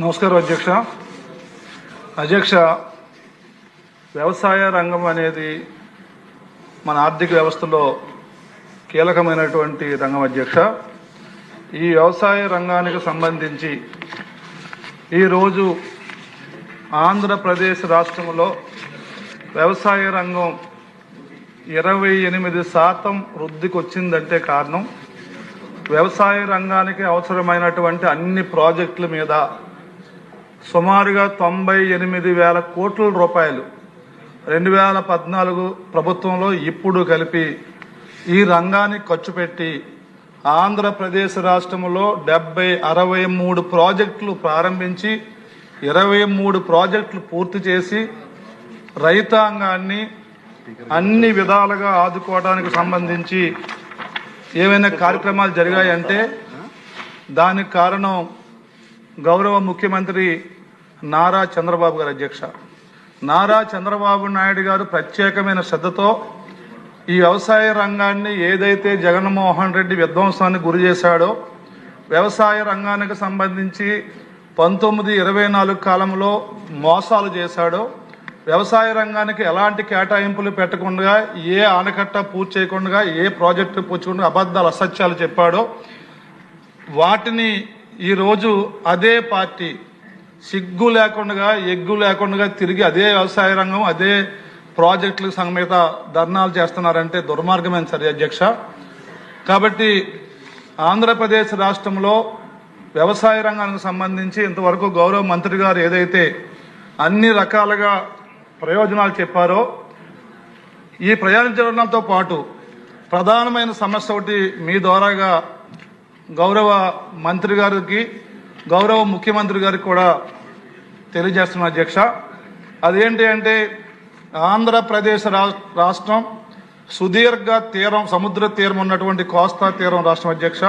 నమస్కారం అధ్యక్ష. అధ్యక్ష వ్యవసాయ రంగం అనేది మన ఆర్థిక వ్యవస్థలో కీలకమైనటువంటి రంగం అధ్యక్ష. ఈ వ్యవసాయ రంగానికి సంబంధించి ఈరోజు ఆంధ్రప్రదేశ్ రాష్ట్రంలో వ్యవసాయ రంగం ఇరవై ఎనిమిది శాతం వృద్ధికి వచ్చిందంటే కారణం వ్యవసాయ రంగానికి అవసరమైనటువంటి అన్ని ప్రాజెక్టుల మీద సుమారుగా తొంభై ఎనిమిది వేల కోట్ల రూపాయలు రెండు వేల పద్నాలుగు ప్రభుత్వంలో ఇప్పుడు కలిపి ఈ రంగానికి ఖర్చు పెట్టి ఆంధ్రప్రదేశ్ రాష్ట్రంలో డెబ్బై అరవై మూడు ప్రాజెక్టులు ప్రారంభించి ఇరవై మూడు ప్రాజెక్టులు పూర్తి చేసి రైతాంగాన్ని అన్ని విధాలుగా ఆదుకోవడానికి సంబంధించి ఏమైనా కార్యక్రమాలు జరిగాయంటే దానికి కారణం గౌరవ ముఖ్యమంత్రి నారా చంద్రబాబు గారు అధ్యక్ష. నారా చంద్రబాబు నాయుడు గారు ప్రత్యేకమైన శ్రద్ధతో ఈ వ్యవసాయ రంగాన్ని ఏదైతే జగన్మోహన్ రెడ్డి విధ్వంసానికి గురి చేశాడో వ్యవసాయ రంగానికి సంబంధించి పంతొమ్మిది ఇరవై నాలుగు కాలంలో మోసాలు చేశాడో వ్యవసాయ రంగానికి ఎలాంటి కేటాయింపులు పెట్టకుండా ఏ ఆనకట్ట పూర్తి చేయకుండా ఏ ప్రాజెక్టు పూర్చకుండా అబద్ధాలు అసత్యాలు చెప్పాడో వాటిని ఈరోజు అదే పార్టీ సిగ్గు లేకుండా ఎగ్గు లేకుండా తిరిగి అదే వ్యవసాయ రంగం అదే ప్రాజెక్టులకు సమేత ధర్నాలు చేస్తున్నారంటే దుర్మార్గమైన సరే అధ్యక్ష. కాబట్టి ఆంధ్రప్రదేశ్ రాష్ట్రంలో వ్యవసాయ రంగానికి సంబంధించి ఇంతవరకు గౌరవ మంత్రి గారు ఏదైతే అన్ని రకాలుగా ప్రయోజనాలు చెప్పారో ఈ ప్రయాణించడంతో పాటు ప్రధానమైన సమస్య ఒకటి మీ ద్వారాగా గౌరవ మంత్రి గారికి గౌరవ ముఖ్యమంత్రి గారికి కూడా తెలియజేస్తున్న అధ్యక్ష. అదేంటి అంటే ఆంధ్రప్రదేశ్ రాష్ట్రం సుదీర్ఘ తీరం సముద్ర తీరం ఉన్నటువంటి కోస్తా తీరం రాష్ట్రం అధ్యక్ష.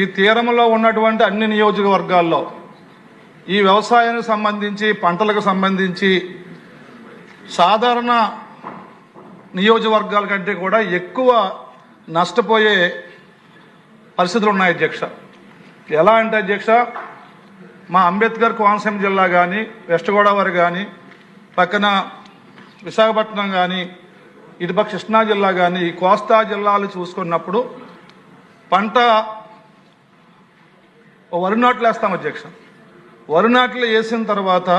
ఈ తీరంలో ఉన్నటువంటి అన్ని నియోజకవర్గాల్లో ఈ వ్యవసాయానికి సంబంధించి పంటలకు సంబంధించి సాధారణ నియోజకవర్గాల కంటే కూడా ఎక్కువ నష్టపోయే పరిస్థితులు ఉన్నాయి అధ్యక్ష. ఎలా అంటే అధ్యక్ష మా అంబేద్కర్ కోనసీమ జిల్లా కానీ వెస్ట్ గోదావరి కానీ పక్కన విశాఖపట్నం కానీ ఇటుపక్క కృష్ణా జిల్లా కానీ ఈ కోస్తా జిల్లాలు చూసుకున్నప్పుడు పంట వరి నాట్లు వేస్తాం అధ్యక్ష. వరి నాట్లు వేసిన తర్వాత